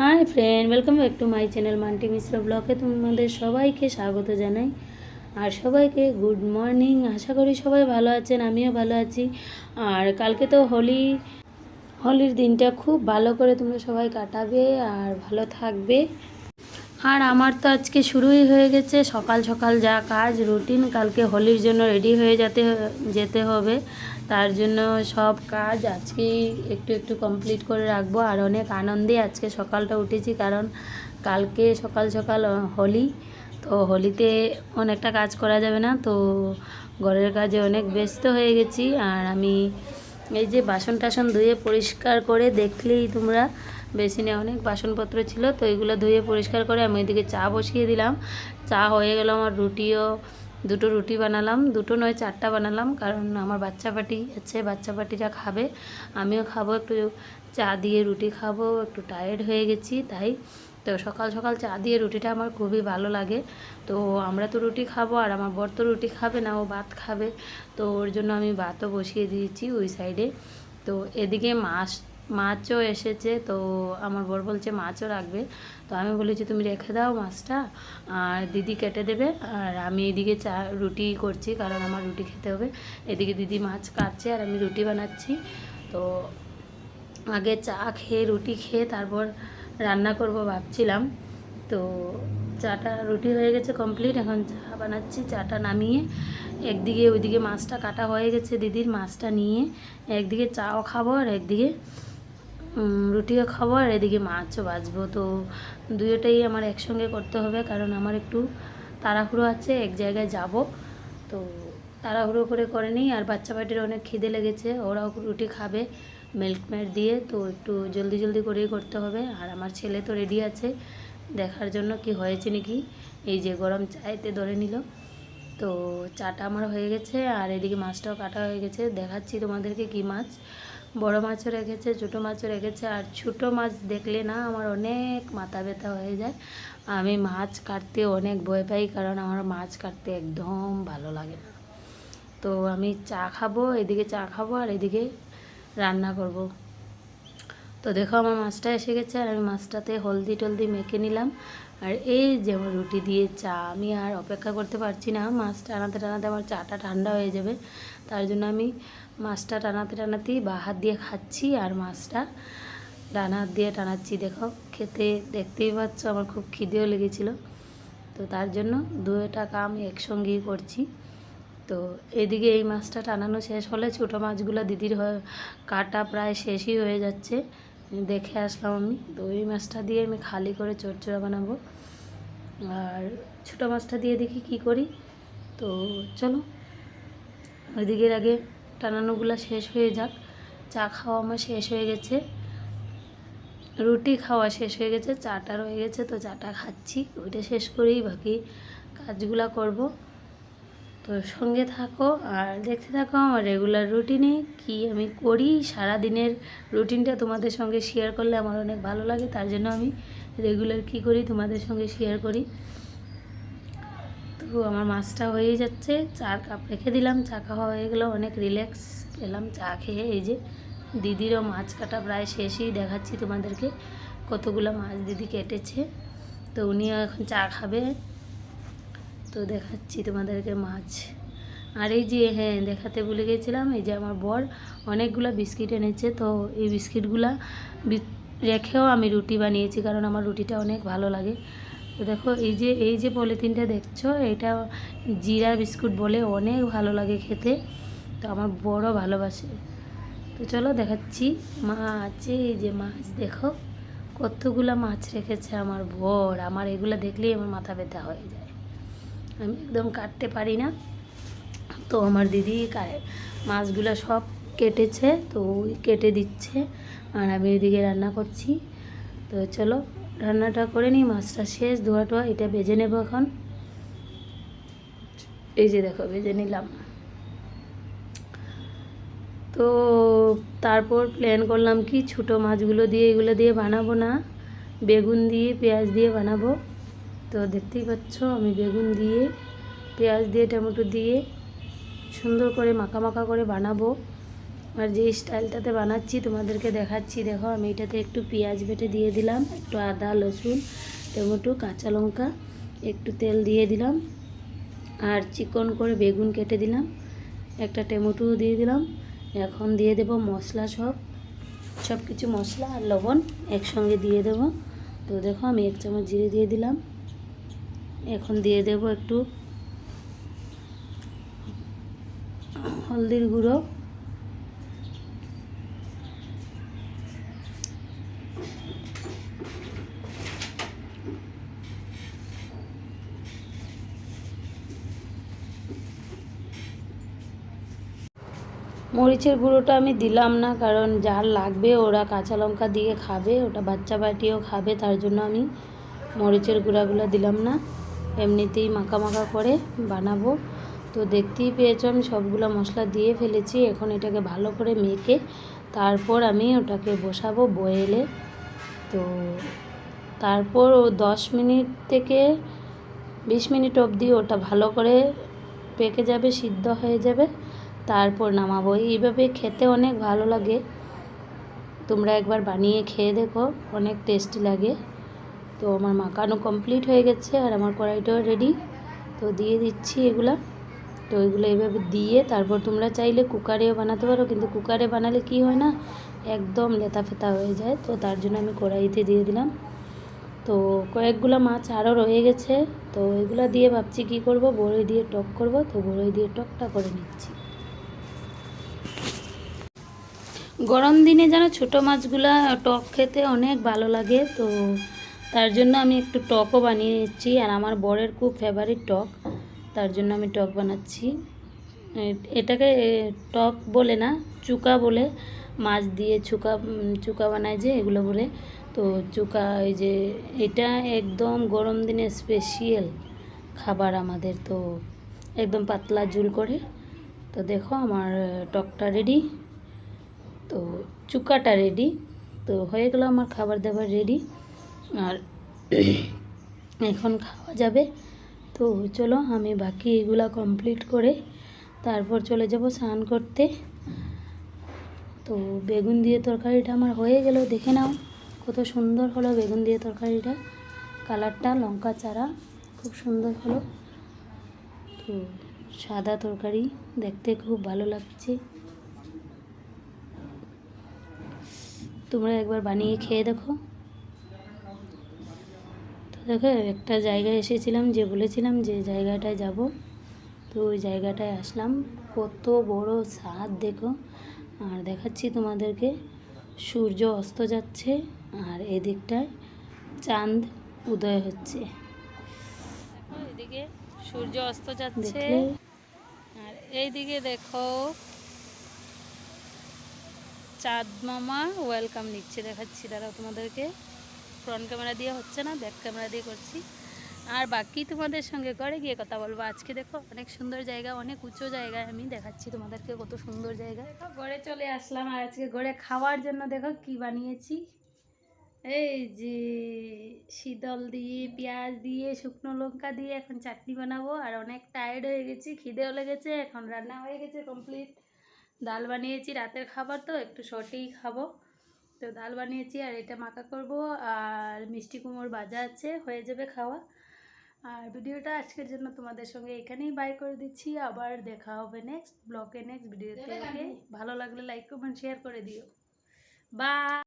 Hi friend welcome back to my channel Monti Mishra ব্লগে তোমাদের সবাইকে স্বাগত জানাই। আর সবাইকে গুড মর্নিং আশা করি সবাই ভালো আছেন, আমিও ভালো আছি। আর কালকে তো হোলি, হোলির দিনটা খুব ভালো করে তোমরা সবাই কাটাবে আর ভালো থাকবে। আর আমার তো আজকে শুরুই হয়ে গেছে। সকাল সকাল যা কাজ রুটিন কালকে হোলির জন্য রেডি হয়ে যেতে যেতে হবে। তার জন্য সব কাজ আজকেই একটু একটু কমপ্লিট করে রাখব। আর অনেক আনন্দে আজকে সকালটা উঠেছি কারণ কালকে সকাল সকাল হোলি। তো হোলিতে অনেকটা কাজ করা যাবে না। তো ঘরের কাজে অনেক ব্যস্ত হয়ে গেছি। আর আমি এই যে বাসন টাসন ধুয়ে পরিষ্কার করে দেখলেই তোমরা বেসিনে অনেক বাসনপত্র ছিল, তো এগুলো ধুয়ে পরিষ্কার করে আমি ওইদিকে চা বসিয়ে দিলাম। চা হয়ে গেল আমার রুটিও। দুটো রুটি বানালাম, দুটো নয়, চারটা বানালাম, কারণ আমার বাচ্চা পাটি আছে, বাচ্চা পাটিরা খাবে। আমিও খাব একটু চা দিয়ে রুটি খাব, একটু টায়ার্ড হয়ে গেছি তাই। তো সকাল সকাল চা দিয়ে রুটিটা আমার খুবই ভালো লাগে। তো আমরা তো রুটি খাব আর আমার বর তো রুটি খাবে না, ও ভাত খাবে। তো ওর জন্য আমি ভাতও বসিয়ে দিয়েছি ওই সাইডে তো এদিকে মাছ মাছও এসেছে, তো আমার বর বলছে মাছও রাখবে। তো আমি বলেছি, তুমি রেখে দাও মাছটা, আর দিদি কেটে দেবে, আর আমি এদিকে চা, রুটি করছি, কারণ আমার রুটি খেতে হবে। এদিকে দিদি মাছ কাটছে, আর আমি রুটি বানাচ্ছি। তো আগে চা খেয়ে, রুটি খেয়ে তারপর রান্না করব ভাবছিলাম। তো চাটা, রুটি হয়ে গেছে কমপ্লিট, এখন চা বানাচ্ছি, চাটা নামিয়ে একদিকে, ওইদিকে মাছটা কাটা হয়ে গেছে দিদির, মাছটা নিয়ে একদিকে চাও খাব, আর একদিকে রুটিও খাব আর এদিকে মাছও বাজবো তো দুটোটাই আমার একসঙ্গে করতে হবে কারণ আমার একটু তাড়াহুড়ো আছে, এক জায়গায় যাব। তো তাড়াহুড়ো করে করে নিই আর বাচ্চা পাটির অনেক খিদে লেগেছে, ওরাও রুটি খাবে মিল্ক মেড দিয়ে। তো একটু জলদি জলদি করেই করতে হবে। আর আমার ছেলে তো রেডি আছে, দেখার জন্য কি হয়েছে নাকি? এই যে গরম চাইতে ধরে নিল। তো চাটা আমার হয়ে গেছে আর এদিকে মাছটাও কাটা হয়ে গেছে। দেখাচ্ছি তোমাদেরকে কি মাছ। বড় মাছও রেখেছে, ছোটো মাছও রেখেছে, আর ছোটো মাছ দেখলে না আমার অনেক মাথা ব্যথা হয়ে যায়। আমি মাছ কাটতে অনেক ভয় পাই, কারণ আমার মাছ কাটতে একদম ভালো লাগে না। তো আমি চা খাব, এদিকে চা খাব আর এদিকে রান্না করব। তো দেখো আমার মাছটা এসে গেছে আর আমি মাছটাতে হলদি টলদি মেখে নিলাম। আর এই যেমন রুটি দিয়ে চা, আমি আর অপেক্ষা করতে পারছি না। মাছটা টানাতে টানাতে আমার চাটা ঠান্ডা হয়ে যাবে। তার জন্য আমি মাছটা টানাতে টানাতেই বা হাত দিয়ে খাচ্ছি আর মাছটা ডান হাত দিয়ে টানাচ্ছি। দেখো, খেতে দেখতেই পাচ্ছ আমার খুব খিদেও লেগেছিলো। তো তার জন্য দুটা কাম একসঙ্গেই করছি। তো এদিকে এই মাছটা টানানো শেষ হলে ছোটো মাছগুলো দিদির কাটা প্রায় শেষই হয়ে যাচ্ছে। দেখে আসলাম আমি। তো ওই মাছটা দিয়ে আমি খালি করে চচ্চড়া বানাবো। আর ছোটো মাছটা দিয়ে দেখি কি করি। তো চলো, ওইদিকের আগে টানানোগুলো শেষ হয়ে যাক। চা খাওয়া আমার শেষ হয়ে গেছে। রুটি খাওয়া শেষ হয়ে গেছে চাটা রয়ে গেছে, তো চাটা খাচ্ছি। ওইটা শেষ করেই বাকি কাজগুলা করব। তো সঙ্গে থাকো আর দেখতে থাকো আমার রেগুলার রুটিনে কি আমি করি। সারা দিনের রুটিনটা তোমাদের সঙ্গে শেয়ার করলে আমার অনেক ভালো লাগে, তার জন্য আমি রেগুলার কি করি তোমাদের সঙ্গে শেয়ার করি। তো আমার মাছটা হয়ে যাচ্ছে, চার কাপ রেখে দিলাম, চা খাওয়া হয়ে গেলো, অনেক রিল্যাক্স পেলাম চা খেয়ে এই যে দিদিরও মাছ কাটা প্রায় শেষই, দেখাচ্ছি তোমাদেরকে কতগুলো মাছ দিদি কেটেছে। তো উনিও এখন চা খাবে। তো দেখাচ্ছি তোমাদেরকে মাছ। আর এই যে হ্যাঁ দেখাতে ভুলে গেছিলাম, এই যে আমার বর অনেকগুলো বিস্কিট এনেছে, তো এই বিস্কিটগুলা রেখেও আমি রুটি বানিয়েছি, কারণ আমার রুটিটা অনেক ভালো লাগে। তো দেখো, এই যে এই যে পলিথিনটা দেখছ, এটা জিরা বিস্কুট বলে অনেক ভালো লাগে খেতে, তো আমার বড় ভালোবাসে। তো চলো দেখাচ্ছি মাছ, এই যে মাছ, দেখো, কতগুলো মাছ রেখেছে আমার বর, আমার এগুলো দেখলেই আমার মাথা ব্যথা হয়ে যায়। আমি একদম কাটতে পারি না। তো আমার দিদি মাছগুলো সব কেটেছে, তো ওই কেটে দিচ্ছে। আর আমি ওইদিকে রান্না করছি। তো চলো, রান্নাটা করে নিই, মাছটা শেষ ধোয়া টোয়া এটা বেজে নেব এখন। এই যে দেখো বেজে নিলাম। তো তারপর প্ল্যান করলাম কি, ছোটো মাছগুলো দিয়ে, এগুলো দিয়ে বানাবো না। বেগুন দিয়ে, পেঁয়াজ দিয়ে বানাবো। তো দেখতেই পাচ্ছ, আমি বেগুন দিয়ে, পেঁয়াজ দিয়ে, টমেটো দিয়ে সুন্দর করে মাখা মাখা করে বানাবো। আর যে স্টাইলটাতে বানাচ্ছি, তোমাদেরকে দেখাচ্ছি। দেখো, আমি এটাতে একটু পেঁয়াজ বেটে দিয়ে দিলাম, একটু আদা, রসুন, টমেটো, কাঁচা লঙ্কা, একটু তেল দিয়ে দিলাম। আর চিকন করে বেগুন কেটে দিলাম, একটা টমেটো দিয়ে দিলাম। এখন দিয়ে দেব মশলা সব। সব কিছু মশলা আর লবণ একসঙ্গে দিয়ে দেব। তো দেখো, আমি এক চামচ জিরে দিয়ে দিলাম। এখন দিয়ে দেব একটু হলদির গুঁড়ো। মরিচের গুঁড়োটা আমি দিলাম না, কারণ যার লাগবে ওরা কাঁচা লঙ্কা দিয়ে খাবে, ওটা বাচ্চা বাটিও খাবে, তার জন্য আমি মরিচের গুঁড়াগুলো দিলাম না। এমনিতেই মাখা মাখা করে বানাবো। তো দেখতেই পেয়েছ আমি সবগুলো মশলা দিয়ে ফেলেছি। এখন এটাকে ভালো করে মেখে তারপর আমি ওটাকে বসাবো বয়েলে। তো তারপর ও দশ মিনিট থেকে বিশ মিনিট অবধি ওটা ভালো করে পেকে যাবে, সিদ্ধ হয়ে যাবে। তারপর নামাবো। এইভাবে খেতে অনেক ভালো লাগে। তোমরা একবার বানিয়ে খেয়ে দেখো, অনেক টেস্টি লাগে। তো আমার মাখানো কমপ্লিট হয়ে গেছে আর আমার কড়াইটাও রেডি তো দিয়ে দিচ্ছি এগুলা। তো এগুলো এইভাবে দিয়ে তারপর তোমরা চাইলে কুকারেও বানাতে পারো, কিন্তু কুকারে বানালে কি হয় না, একদম লেতা ফেতা হয়ে যায়। তো তার জন্য আমি কড়াইতে দিয়ে দিলাম। তো কয়েকগুলো মাছ আরও রয়ে গেছে। তো এগুলো দিয়ে ভাবছি কি করব, বড়ই দিয়ে টক করব। তো বড়ই দিয়ে টকটা করে নিচ্ছি। গরম দিনে যেন ছোটো মাছগুলা টক খেতে অনেক ভালো লাগে। তো তার জন্য আমি একটু টকও বানিয়ে নিচ্ছি, আর আমার বরের খুব ফেভারিট টক, তার জন্য আমি টক বানাচ্ছি। এটাকে টক বলে না, চুকা বলে, মাছ দিয়ে চুকা চুকা বানায় যে, এগুলো বলে। তো চুকা, এই যে, এটা একদম গরম দিনে স্পেশিয়াল খাবার আমাদের, তো একদম পাতলা ঝুল করে। তো দেখো আমার টকটা রেডি তো চুকাটা রেডি তো হয়ে গেল আমার খাবার দাবার রেডি আর এখন খাওয়া যাবে। তো চলো আমি বাকি এগুলা কমপ্লিট করে তারপর চলে যাব স্নান করতে। তো বেগুন দিয়ে তরকারিটা আমার হয়ে গেল, দেখে নাও কত সুন্দর হলো বেগুন দিয়ে তরকারিটা। কালারটা লঙ্কা চারা, খুব সুন্দর হলো। তো সাদা তরকারি দেখতে খুব ভালো লাগছে। তোমরা একবার বানিয়ে খেয়ে দেখো। দেখো একটা জায়গায় এসেছিলাম যে বলেছিলাম যে জায়গাটায় যাব। তো ওই জায়গাটায় আসলাম। কত বড় ছাদ দেখো। আর দেখাচ্ছি তোমাদেরকে সূর্য অস্ত যাচ্ছে আর এদিকটায় চাঁদ উদয় হচ্ছে। এদিকে সূর্য অস্ত যাচ্ছে। আর এইদিকে দেখো চাঁদ মামা ওয়েলকাম নিচ্ছে। দেখাচ্ছি দাঁড়াও তোমাদেরকে। ফ্রন্ট ক্যামেরা দিয়ে হচ্ছে না ব্যাক ক্যামেরা দিয়ে করছি। আর বাকি তোমাদের সঙ্গে ঘরে গিয়ে কথা বলব। আজকে দেখো অনেক সুন্দর জায়গা, অনেক উঁচু জায়গায় আমি দেখাচ্ছি তোমাদেরকে কত সুন্দর জায়গা। ঘরে চলে আসলাম আর আজকে ঘরে খাওয়ার জন্য দেখো কি বানিয়েছি। এই যে শীতল দিয়ে, পেঁয়াজ দিয়ে, শুকনো লঙ্কা দিয়ে এখন চাটনি বানাবো। আর অনেক টায়ার্ড হয়ে গেছি, খিদেও লেগেছে, এখন রান্না হয়ে গেছে কমপ্লিট ডাল বানিয়েছি, রাতের খাবার তো, একটু শর্টেই খাব। তো ডাল বানিয়েছি আর এটা মাখা করব আর মিষ্টি কুমোর ভাজা আছে হয়ে যাবে খাওয়া। আর ভিডিওটা আজকের জন্য তোমাদের সঙ্গে এখানেই বাই করে দিচ্ছি। আবার দেখা হবে নেক্সট ব্লকে নেক্সট ভিডিওতে ভালো লাগলে লাইক কমেন্ট শেয়ার করে দিও। বা